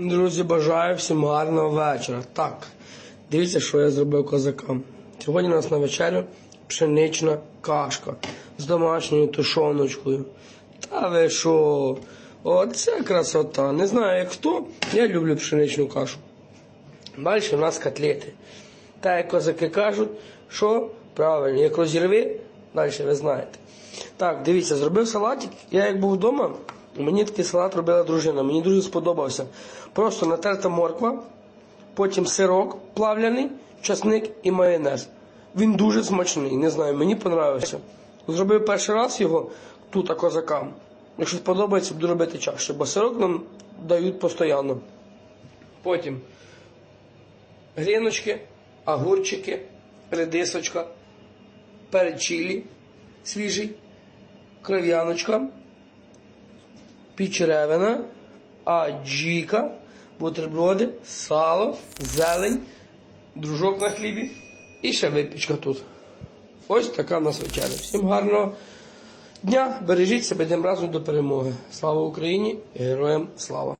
Друзі, бажаю всім гарного вечора. Так, дивіться, що я зробив козакам. Сьогодні у нас на вечерю пшенична кашка з домашньою тушоночкою. Та ви що? Оце красота. Не знаю, як хто. Я люблю пшеничну кашу. Далі у нас котлети. Та як козаки кажуть, що правильно, як розірви, далі ви знаєте. Так, дивіться, зробив салатик. Я як був вдома, мені такий салат робила дружина. Мені дуже сподобався. Просто натерта морква, потім сирок плавляний, часник і майонез. Він дуже смачний, не знаю, мені понравився. Зробив перший раз його тут, а козакам. Якщо сподобається, буду робити чаще, бо сирок нам дають постійно. Потім гріночки, огурчики, редисочка, перечілі свіжий, кров'яночка, пічеревина, аджіка, бутерброди, сало, зелень, дружок на хлібі і ще випічка тут. Ось така в нас вечеря. Всім гарного дня, бережіть себе, йдемо разом до перемоги. Слава Україні героям слава!